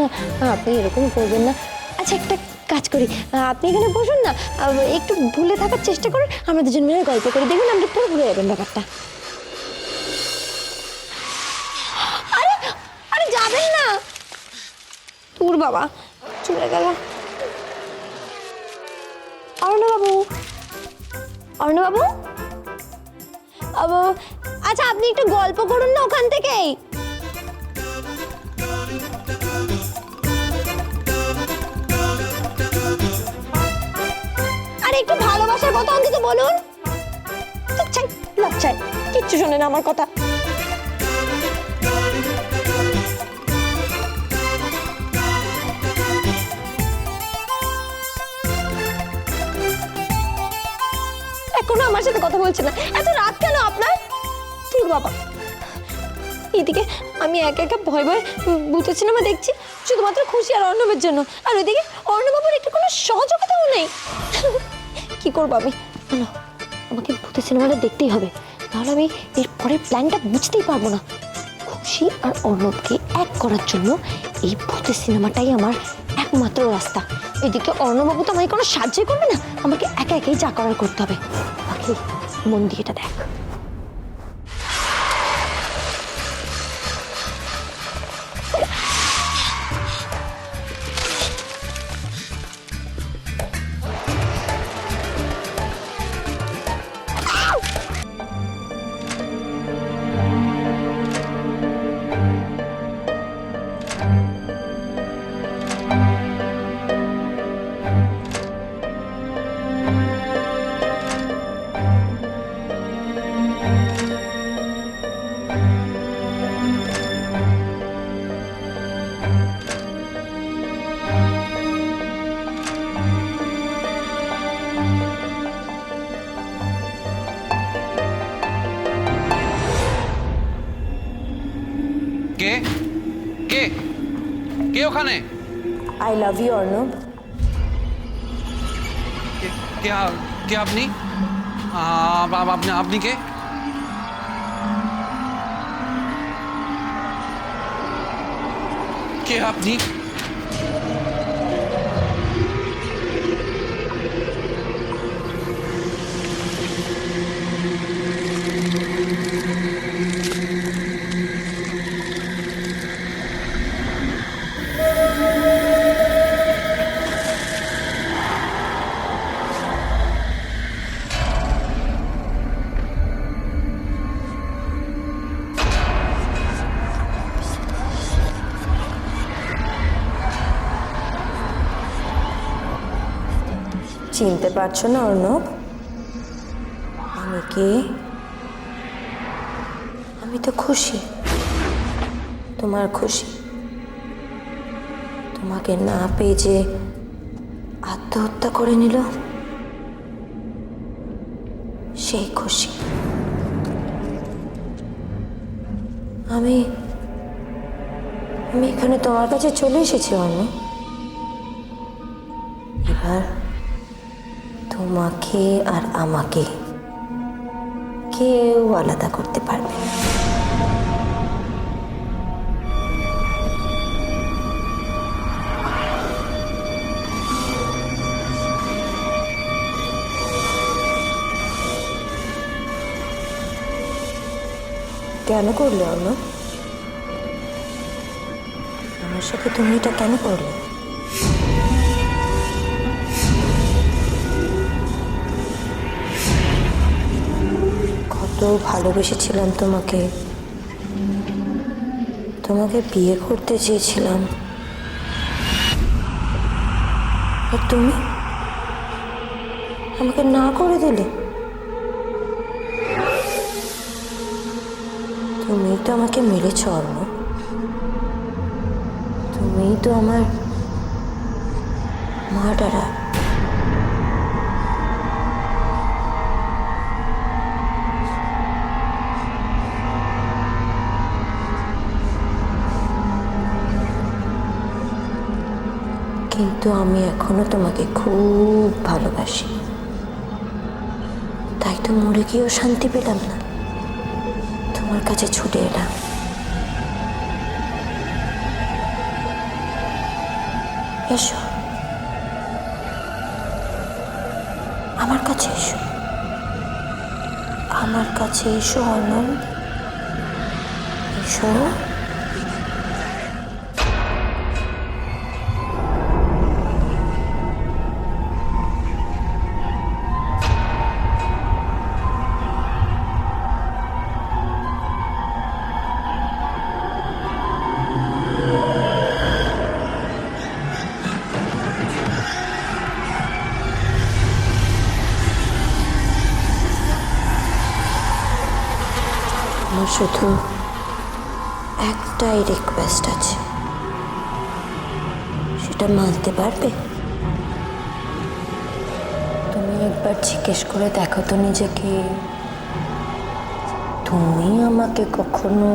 না আপনি এরকম করবেন না। আচ্ছা একটা কাজ করি আপনি এখানে বসুন না একটু ভুলে থাকার চেষ্টা করুন, আমরা দুজন মিলে গল্প করে। দেখুন, আপনি পুরো ভুলে যাবেন ব্যাপারটা। আরে আরে যাবেন না। তোর বাবা চলে গেল। অর্ণবাবু অর্ণবাবু? আচ্ছা আপনি একটু গল্প করুন না ওখান থেকেই। ভালোবাসার কথা অন্তত বলুন? লজ্জায়। কিচ্ছু শোনে আমার কথা। এখনও আমার সাথে কথা বলছে না। এত রাত কেন আপনার? তোর বাবা। এদিকে আমি একা একা ভয় ভয় ভূতের সিনেমা দেখছি, শুধুমাত্র খুশি আর অর্ণবের জন্য। আর ওইদিকে অর্ণবাবুর একটু কোনো সহযোগিতাও নেই। কি করব আমি? আমাকে ভূতের সিনেমাটা দেখতেই হবে। তাহলে আমি এর পরের প্ল্যানটা বুঝতেই পারব না। খুশি আর অর্ণবকে এক করার জন্য এই ভূতের সিনেমাটাই আমার একমাত্র রাস্তা। এদিকে অর্ণবাবু তো আমাকে কোনো সাহায্যই করবে না। আমাকে একা একাই যা করার করতে হবে। বাকি মন দিয়ে এটা দেখ। কে ওখানে আই লাভ ইউ অর্ণব কে কে আ- কে আপনি আ- আ- আপনি আপনি কে কে আপনি চিনতে পারছ না, অর্ণব? আমি কে? আমি তো খুশি। তোমার খুশি। তোমাকে না পেয়ে যে আত্মহত্যা করে নিল, সেই খুশি। আমি আমি এখানে তোমার কাছে চলে এসেছি অন্য এবার তোমাকে আর আমাকে কেউ আলাদা করতে পারবে কেন করলে অন্য আমার সাথে তুমি এটা কেন করলে? কত ভালোবেসেছিলাম তোমাকে। তোমাকে বিয়ে করতে চেয়েছিলাম। আর তুমি? আমাকে না করে দিলে? তুমি তো আমাকে মেরেছ অর্ণ তুমি তো আমার মার্ডারার। কিন্তু আমি এখনও তোমাকে খুব ভালোবাসি। তাই তো মরে গিয়েও শান্তি পেলাম না। তোমার কাছে ছুটে এলাম। এসো। আমার কাছে এসো। আমার কাছে এসো অনন্ত। এসো। শুধু একটাই রিকোয়েস্ট আছে। সেটা মানতে পারবে? তুমি একবার জিজ্ঞেস করে দেখো তো নিজেকে। তুমি আমাকে কখনো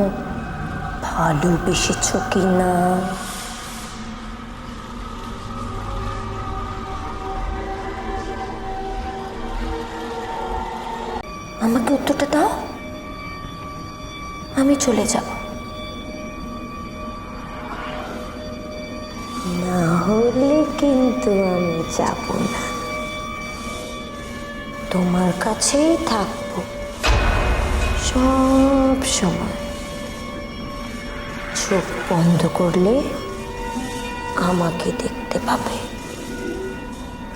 ভালোবেসেছ কি না আমাকে উত্তরটা দাও। চলে যাব। না হলে কিন্তু আমি যাব না। তোমার কাছেই থাকব। সব সময়। চোখ বন্ধ করলে আমাকে দেখতে পাবে।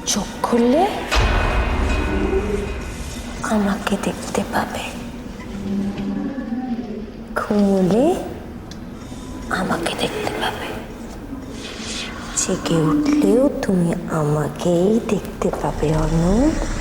চোখ খুললে আমাকে দেখতে পাবে। ঘুমলে আমাকে দেখতে পাবে। জেগে উঠলেও তুমি আমাকেই দেখতে পাবে অনন্ত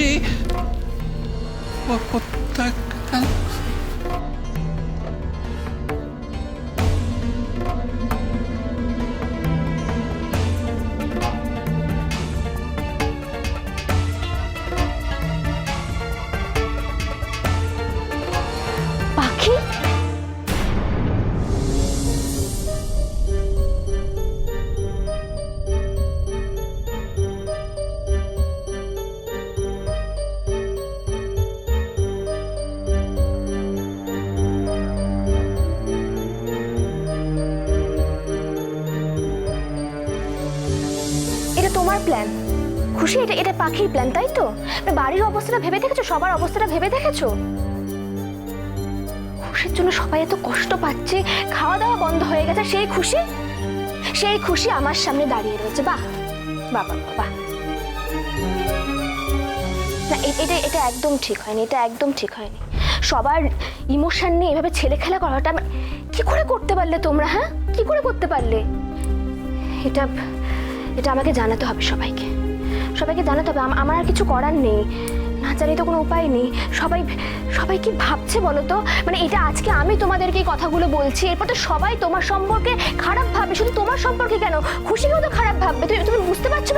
She. What? খুশি? এটা এটা পাখির প্ল্যান তাই তো? বাড়ির অবস্থাটা ভেবে দেখেছ? সবার অবস্থাটা ভেবে দেখেছ? খুশির জন্য সবাই এত কষ্ট পাচ্ছে খাওয়া দাওয়া বন্ধ হয়ে গেছে সেই খুশি? সেই খুশি আমার সামনে দাঁড়িয়ে রয়েছে। বাহ! বাহ, বাহ না এটা এটা একদম ঠিক হয়নি এটা একদম ঠিক হয়নি। সবার ইমোশন নিয়ে এভাবে ছেলে খেলা করাটা কি করে করতে পারলে তোমরা হ্যাঁ? কি করে করতে পারলে? এটা এটা আমাকে জানাতে হবে সবাইকে। সবাইকে জানাতে হবে আমার আর কিছু করার নেই। না জানি তো কোনো উপায় নেই। সবাই সবাই কি ভাবছে বলো তো? মানে এটা আজকে আমি তোমাদেরকে কথাগুলো বলছি, এরপর তো সবাই তোমার সম্পর্কে খারাপ ভাবে শুধু তোমার সম্পর্কে কেন? খুশি তো খারাপ ভাববে। তুমি তুমি বুঝতে পারছ